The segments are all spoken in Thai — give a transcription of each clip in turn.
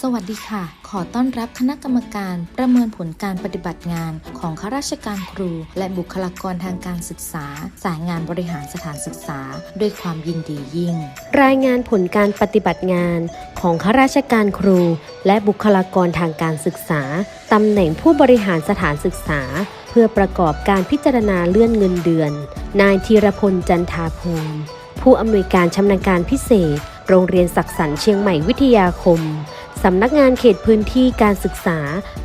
สวัสดีค่ะ ขอต้อนรับคณะกรรมการประเมินผลการปฏิบัติงานของข้าราชการครู และบุคลากรทางการศึกษา สายงานบริหารสถานศึกษา ด้วยความยินดียิ่ง รายงานผลการปฏิบัติงานของข้าราชการครู และบุคลากรทางการศึกษาตำแหน่งผู้บริหารสถานศึกษา เพื่อประกอบการพิจารณาเลื่อนเงินเดือน นายธีรพลจันทาภูมิผู้อำนวยการชำนาญการพิเศษ โรงเรียนศักดิ์สรรเชียงใหม่วิทยาคม สำนักงานเขตพื้นที่การศึกษา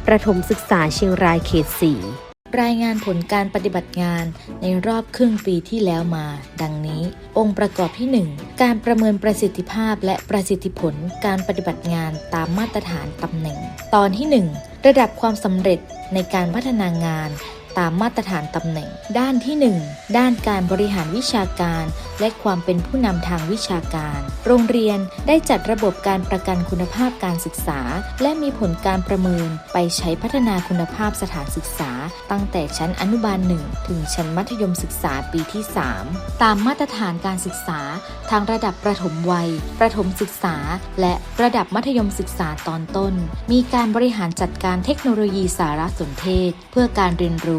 ประถมศึกษาเชียงรายเขต 4 รายงานผลการปฏิบัติงานในรอบครึ่งปีที่แล้วมา ดังนี้ องค์ประกอบที่ 1 การประเมินประสิทธิภาพและประสิทธิผลการปฏิบัติงานตามมาตรฐานตำแหน่ง ตอนที่ 1 ระดับความสำเร็จในการพัฒนางาน ตามมาตรฐานตำแหน่ง ด้านที่ 1 ด้านการบริหารวิชาการ และความเป็นผู้นำทางวิชาการ โรงเรียนได้จัดระบบการประกันคุณภาพการศึกษา และมีผลการประเมินไปใช้พัฒนาคุณภาพสถานศึกษา ตั้งแต่ชั้นอนุบาล 1 ถึงชั้นมัธยมศึกษาปีที่ 3 ตามมาตรฐานการศึกษาทางระดับประถมวัย ประถมศึกษา และระดับมัธยมศึกษาตอนต้น มีการบริหารจัดการเทคโนโลยีสารสนเทศ เพื่อการเรียนรู้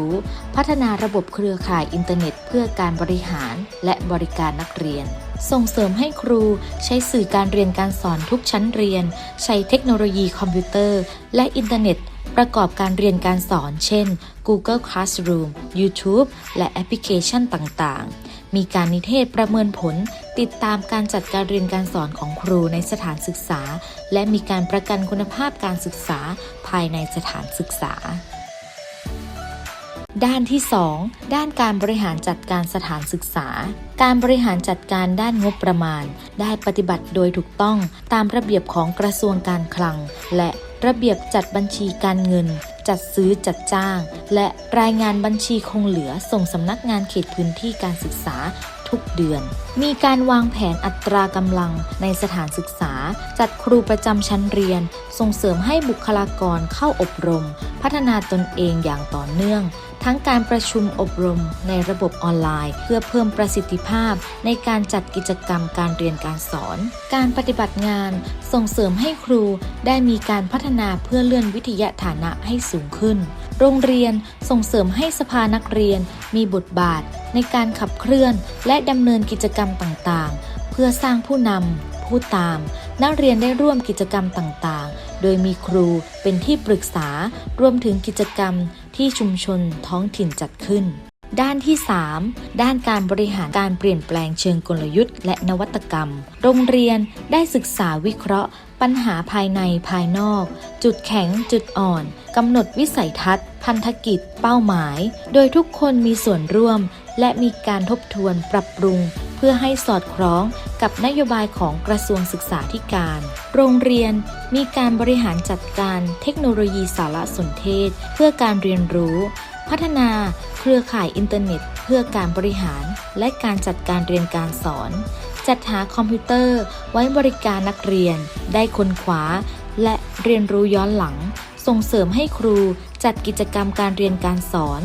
พัฒนาระบบเครือข่ายอินเทอร์เน็ต เพื่อการบริหารและบริการนักเรียน ส่งเสริมให้ครูใช้สื่อการเรียนการสอนทุกชั้นเรียน ใช้เทคโนโลยีคอมพิวเตอร์ และอินเทอร์เน็ต ประกอบการเรียนการสอน เช่น Google Classroom YouTube และแอปพลิเคชันต่างๆมีการนิเทศประเมินผล ติดตามการจัดการเรียนการสอนของครูในสถานศึกษา และมีการประกันคุณภาพการศึกษาภายในสถานศึกษา ด้านที่ 2 ด้านการบริหารจัดการสถานศึกษา การบริหารจัดการด้านงบประมาณ ได้ปฏิบัติโดยถูกต้องตามระเบียบของกระทรวงการคลัง และระเบียบจัดบัญชีการเงิน จัดซื้อจัดจ้าง และรายงานบัญชีคงเหลือส่งสำนักงานเขตพื้นที่การศึกษาทุกเดือน มีการวางแผนอัตรากำลังในสถานศึกษา จัดครูประจำชั้นเรียน ส่งเสริมให้บุคลากรเข้าอบรม พัฒนาตนเองอย่างต่อเนื่อง ทั้งการประชุมอบรมในระบบออนไลน์ เพื่อเพิ่มประสิทธิภาพในการจัดกิจกรรมการเรียนการสอน การปฏิบัติงานส่งเสริมให้ครูได้มีการพัฒนาเพื่อเลื่อนวิทยาฐานะให้สูงขึ้น โรงเรียนส่งเสริมให้สภานักเรียนมีบทบาท ในการขับเคลื่อนและดำเนินกิจกรรมต่างๆ เพื่อสร้างผู้นำผู้ตาม นักเรียนได้ร่วมกิจกรรมต่างๆ โดยมีครูเป็นที่ปรึกษา รวมถึงกิจกรรมที่ชุมชนท้องถิ่นจัดขึ้น ด้านที่ 3 ด้านการบริหารการเปลี่ยนแปลงเชิงกลยุทธ์ และนวัตกรรม โรงเรียนได้ศึกษาวิเคราะห์ ปัญหาภายในภายนอก จุดแข็ง จุดอ่อนกำหนดวิสัยทัศน์ พันธกิจ เป้าหมาย โดยทุกคนมีส่วนร่วม และมีการทบทวนปรับปรุง พื่อให้สอดคล้องกับนโยบายของกระทรวงศึกษาธิการ โรงเรียนมีการบริหารจัดการเทคโนโลยีสารสนเทศ เพื่อการเรียนรู้ พัฒนาเครือข่ายอินเทอร์เน็ต เพื่อการบริหาร และการจัดการเรียนการสอน จัดหาคอมพิวเตอร์ไว้บริการนักเรียน ได้ค้นคว้า และเรียนรู้ย้อนหลัง ส่งเสริมให้ครูจัดกิจกรรมการเรียนการสอน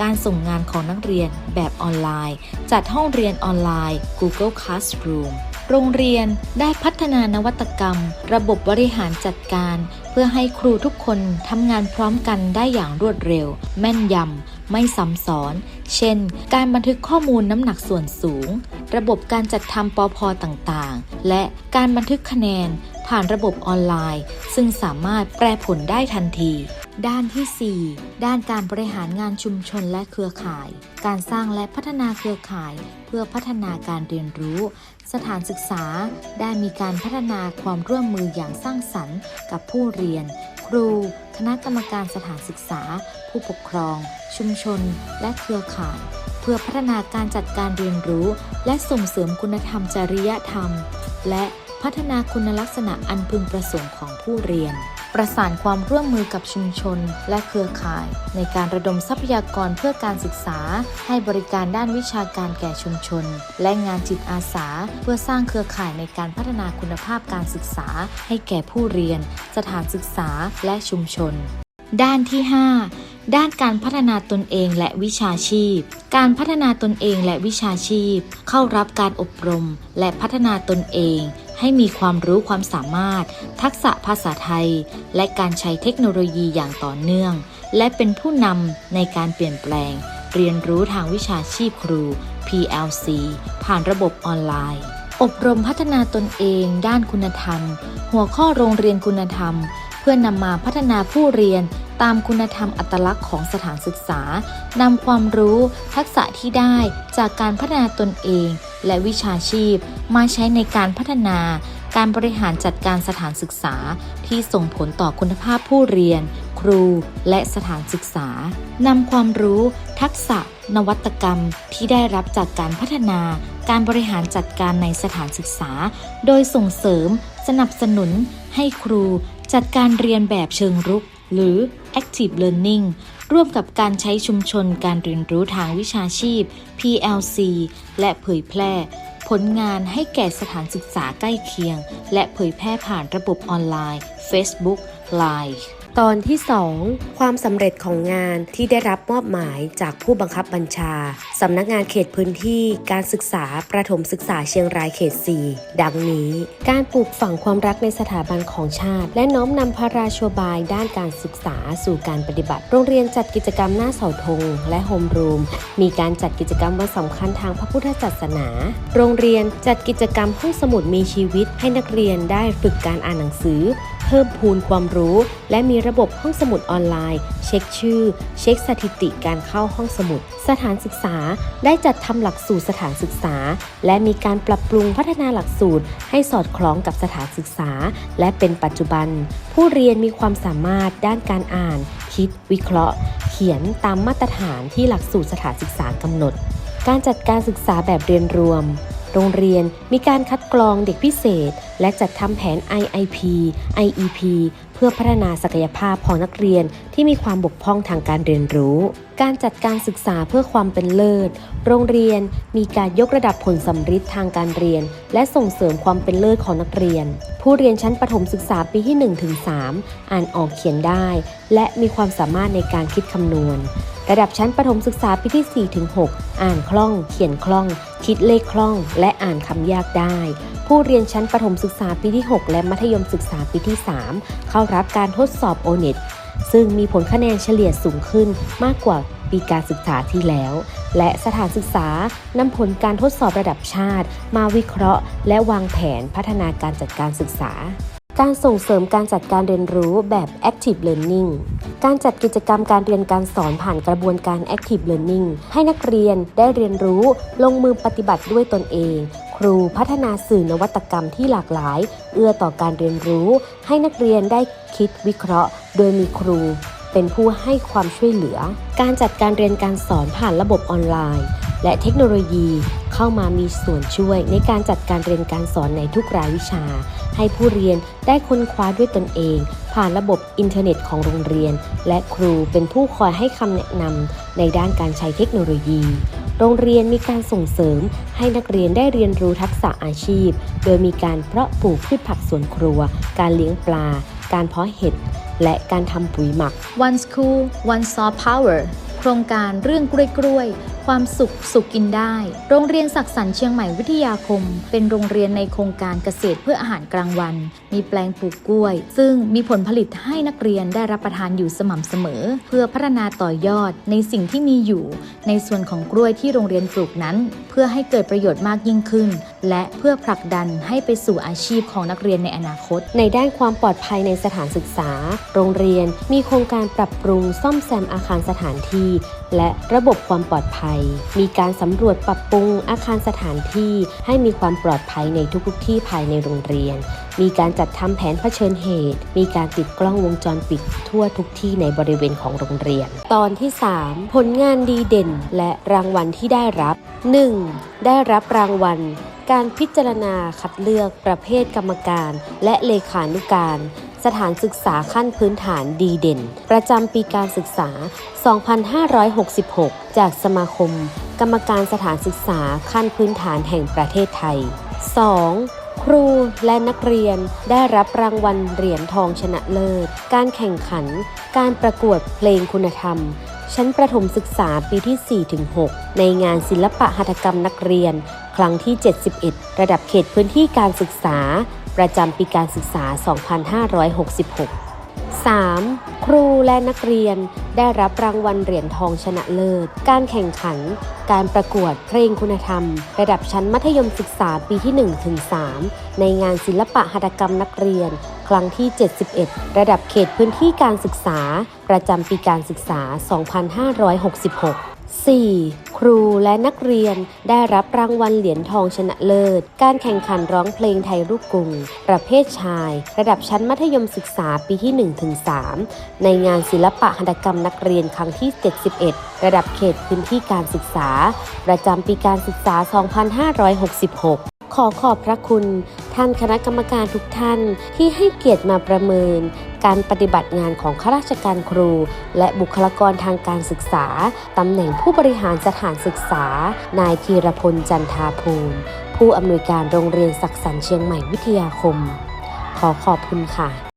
การส่งงานของนักเรียนแบบออนไลน์ จัดห้องเรียนออนไลน์ Google Classroom โรงเรียนได้พัฒนานวัตกรรม ระบบบริหารจัดการ เพื่อให้ครูทุกคนทำงานพร้อมกันได้อย่างรวดเร็ว แม่นยำไม่ซ้ำซ้อน เช่น การบันทึกข้อมูลน้ำหนักส่วนสูง ระบบการจัดทำปอพอต่างๆ และการบันทึกคะแนน ผ่านระบบออนไลน์ ซึ่งสามารถแปลผลได้ทันที ด้านที่ 4 ด้านการบริหารงานชุมชนและเครือข่าย การสร้างและพัฒนาเครือข่าย เพื่อพัฒนาการเรียนรู้ สถานศึกษาได้มีการพัฒนาความร่วมมืออย่างสร้างสรรค์กับผู้เรียน ครู คณะกรรมการสถานศึกษา ผู้ปกครอง ชุมชน และเครือข่ายเพื่อพัฒนาการจัดการเรียนรู้ และส่งเสริมคุณธรรมจริยธรรม และ พัฒนาคุณลักษณะอันพึงประสงค์ของผู้เรียน ประสานความร่วมมือกับชุมชนและเครือข่าย ในการระดมทรัพยากรเพื่อการศึกษา ให้บริการด้านวิชาการแก่ชุมชน และงานจิตอาสา เพื่อสร้างเครือข่ายในการพัฒนาคุณภาพการศึกษา ให้แก่ผู้เรียน สถานศึกษาและชุมชน ด้านที่ 5ด้านการพัฒนาตนเองและวิชาชีพ การพัฒนาตนเองและวิชาชีพ เข้ารับการอบรม และพัฒนาตนเอง ให้มีความรู้ความสามารถ ทักษะภาษาไทย และการใช้เทคโนโลยีอย่างต่อเนื่อง และเป็นผู้นำในการเปลี่ยนแปลง เรียนรู้ทางวิชาชีพครู PLC ผ่านระบบออนไลน์ อบรมพัฒนาตนเอง ด้านคุณธรรม หัวข้อโรงเรียนคุณธรรม พื่อนำมาพัฒนาผู้เรียนตามคุณธรรมอัตลักษณ์ของสถานศึกษานำความรู้ทักษะที่ได้จากการพัฒนาตนเอง และวิชาชีพ มาใช้ในการพัฒนา การบริหารจัดการสถานศึกษา ที่ส่งผลต่อคุณภาพผู้เรียน ครู และสถานศึกษานำความรู้ ทักษะ นวัตกรรม ที่ได้รับจากการพัฒนาการบริหารจัดการในสถานศึกษา โดยส่งเสริม สนับสนุน ให้ครู จัดการเรียนแบบเชิงรุก หรือ active learning ร่วมกับการใช้ชุมชนการเรียนรู้ทางวิชาชีพ PLC และเผยแพร่ ผลงานให้แก่สถานศึกษาใกล้เคียง และเผยแพร่ผ่านระบบออนไลน์ Facebook Line ตอนที่ 2 ความสำเร็จของงานที่ได้รับมอบหมายจากผู้บังคับบัญชาสำนักงานเขตพื้นที่การศึกษาประถมศึกษาเชียงรายเขต 4 ดังนี้ การปลูกฝังความรักในสถาบันของชาติ และน้อมนำพระราชบายด้านการศึกษาสู่การปฏิบัติ โรงเรียนจัดกิจกรรมหน้าเสาธงและโฮมรูม มีการจัดกิจกรรมวันสำคัญทางพระพุทธศาสนา โรงเรียนจัดกิจกรรมห้องสมุดมีชีวิตให้นักเรียนได้ฝึกการอ่านหนังสือ เพิ่มพูนความรู้ และมีระบบห้องสมุดออนไลน์ เช็คชื่อ เช็คสถิติการเข้าห้องสมุด สถานศึกษาได้จัดทำหลักสูตรสถานศึกษา และมีการปรับปรุงพัฒนาหลักสูตร ให้สอดคล้องกับสถานศึกษา และเป็นปัจจุบัน ผู้เรียนมีความสามารถด้านการอ่าน คิด วิเคราะห์ เขียนตามมาตรฐานที่หลักสูตรสถานศึกษากำหนด การจัดการศึกษาแบบเรียนรวม โรงเรียนมีการคัดกรองเด็กพิเศษ และจัดทำแผน IIP IEP เพื่อพัฒนาศักยภาพของนักเรียนที่มีความบกพร่องทางการเรียนรู้ การจัดการศึกษาเพื่อความเป็นเลิศ โรงเรียนมีการยกระดับผลสำฤทธิ์ทางการเรียน และส่งเสริมความเป็นเลิศของนักเรียน ผู้เรียนชั้นประถมศึกษาปีที่ 1-3 อ่านออกเขียนได้ และมีความสามารถในการคิดคำนวณ ระดับชั้นประถมศึกษาปีที่ 4-6 อ่านคล่อง เขียนคล่อง คิดเลขคล่อง และอ่านคำยากได้ ผู้เรียนชั้นประถมศึกษาปีที่ 6 และมัธยมศึกษาปีที่ 3 เข้ารับการทดสอบ o n e t ซึ่งมีผลคะแนนเฉลี่ยสูงขึ้นมากกว่าปีการศึกษาที่แล้ว และสถานศึกษานำผลการทดสอบระดับชาติ มาวิเคราะห์ และวางแผนพัฒนาการจัดการศึกษา การส่งเสริมการจัดการเรียนรู้แบบ Active Learning การจัดกิจกรรมการเรียนการสอนผ่านกระบวนการ Active Learning ให้นักเรียนได้เรียนรู้ลงมือปฏิบัติด้วยตนเอง ครูพัฒนาสื่อนวัตกรรมที่หลากหลาย เอื้อต่อการเรียนรู้ ให้นักเรียนได้คิดวิเคราะห์ โดยมีครูเป็นผู้ให้ความช่วยเหลือ การจัดการเรียนการสอนผ่านระบบออนไลน์ และเทคโนโลยีเข้ามามีส่วนช่วยในการจัดการเรียนการสอนในทุกรายวิชา ให้ผู้เรียนได้ค้นคว้าด้วยตนเอง ผ่านระบบอินเทอร์เน็ตของโรงเรียน และครูเป็นผู้คอยให้คำแนะนำในด้านการใช้เทคโนโลยีโรงเรียนมีการส่งเสริมให้นักเรียนได้เรียนรู้ทักษะอาชีพ โดยมีการเพาะปลูกพืชผักสวนครัว การเลี้ยงปลา การเพาะเห็ด และการทำปุ๋ยหมัก One School One Soft Power โครงการเรื่องกล้วยกล้วย ความสุขสุขกินได้ โรงเรียนศักดิ์สรรเชียงใหม่วิทยาคม เป็นโรงเรียนในโครงการเกษตรเพื่ออาหารกลางวัน มีแปลงปลูกกล้วย ซึ่งมีผลผลิตให้นักเรียนได้รับประทานอยู่สม่ำเสมอ เพื่อพัฒนาต่อยอดในสิ่งที่มีอยู่ ในส่วนของกล้วยที่โรงเรียนปลูกนั้น เพื่อให้เกิดประโยชน์มากยิ่งขึ้น และเพื่อผลักดันให้ไปสู่อาชีพของนักเรียนในอนาคต ในด้านความปลอดภัยในสถานศึกษา โรงเรียนมีโครงการปรับปรุงซ่อมแซมอาคารสถานที่ และระบบความปลอดภัยมีการสำรวจปรับปรุงอาคารสถานที่ให้มีความปลอดภัยในทุกๆที่ภายในโรงเรียน มีการจัดทำแผนเผชิญเหตุ มีการติดกล้องวงจรปิดทั่วทุกที่ในบริเวณของโรงเรียน ตอนที่ 3 ผลงานดีเด่นและรางวัลที่ได้รับ 1. ได้รับรางวัลการพิจารณาคัดเลือกประเภทกรรมการ และเลขานุการ สถานศึกษาขั้นพื้นฐานดีเด่น ประจำปีการศึกษา 2566 จากสมาคม กรรมการสถานศึกษาขั้นพื้นฐานแห่งประเทศไทย 2. ครูและนักเรียนได้รับรางวัลเหรียญทองชนะเลิศ การแข่งขัน การประกวดเพลงคุณธรรม ชั้นประถมศึกษาปีที่ 4-6 ในงานศิลปะหัตถกรรมนักเรียน ครั้งที่ 71 ระดับเขตพื้นที่การศึกษา ประจำปีการศึกษา 2566 3. ครูและนักเรียนได้รับรางวัลเหรียญทองชนะเลิศ การแข่งขัน การประกวดเพลงคุณธรรม ระดับชั้นมัธยมศึกษาปีที่ 1-3 ในงานศิลปะหัตถกรรมนักเรียน ครั้งที่ 71 ระดับเขตพื้นที่การศึกษา ประจำปีการศึกษา 2566 4. ครูและนักเรียนได้รับรางวัลเหรียญทองชนะเลิศ การแข่งขันร้องเพลงไทยลูกกรุง ประเภทชาย ระดับชั้นมัธยมศึกษาปีที่ 1-3 ในงานศิลปะหัตถกรรมนักเรียนครั้งที่ 71 ระดับเขตพื้นที่การศึกษา ประจำปีการศึกษา 2566 ขอขอบพระคุณ ท่านคณะกรรมการทุกท่านที่ให้เกียรติมาประเมิน การปฏิบัติงานของข้าราชการครู และบุคลากรทางการศึกษา ตำแหน่งผู้บริหารสถานศึกษา นายธีรพลจันทาภูมิ ผู้อำนวยการโรงเรียนศักดิ์สันเชียงใหม่วิทยาคม ขอขอบคุณค่ะ